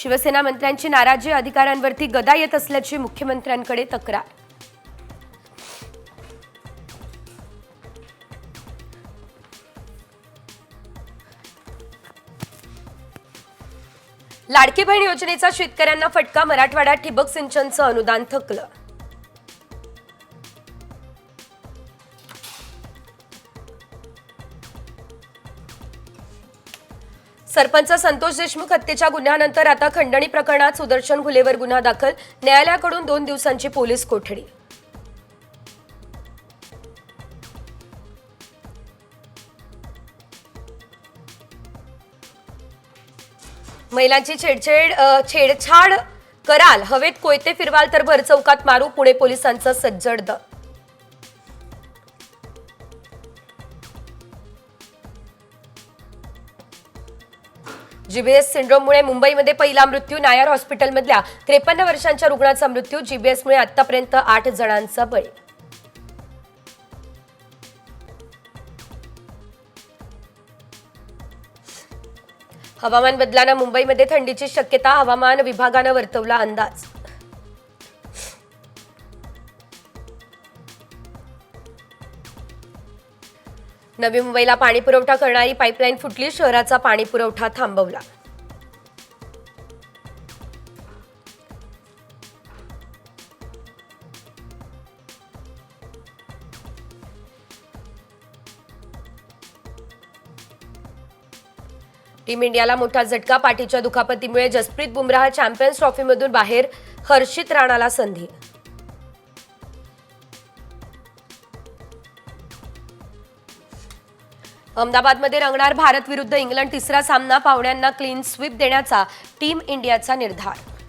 शिवसेना मंत्र्यांची नाराजी अधिकाऱ्यांवरती गदा येत असल्याची मुख्यमंत्र्यांकडे तक्रार. लाडकी बहीण योजनेचा शेतकऱ्यांना फटका मराठवाड्यात ठिबक सिंचनचं अनुदान थकलं. सरपंच संतोष देशमुख हत्येच्या गुन्ह्यानंतर आता खंडणी प्रकरणात सुदर्शन घुलेवर गुन्हा दाखल. न्यायालयाकडून दोन दिवसांची पोलीस कोठडी. महिलांची छेडछेड छेडछाड कराल. हवेत कोयते फिरवाल तर भरचौकात मारू पुणे पोलिसांचं सज्जड द जीबीएस सिंड्रोममुळे मुंबईमध्ये पहिला मृत्यू नायर हॉस्पिटलमधल्या त्रेपन्न वर्षांच्या रुग्णाचा मृत्यू जीबीएसमुळे आतापर्यंत आठ जणांचा बळी. हवामान बदलानं मुंबईमध्ये थंडीची शक्यता हवामान विभागानं वर्तवला अंदाज. नवी मुंबईला पाणी पुरवठा करणारी पाईपलाईन फुटली शहराचा पाणी पुरवठा थांबवला. टीम इंडियाला मोठा झटका पाठीच्या दुखापतीमुळे जसप्रीत बुमराह चॅम्पियन्स ट्रॉफीमधून बाहेर हर्षित राणाला संधी अहमदाबादमध्ये रंगणार भारत विरुद्ध इंग्लंड तिसरा सामना पाहुण्यांना क्लीन स्वीप देण्याचा टीम इंडियाचा निर्धार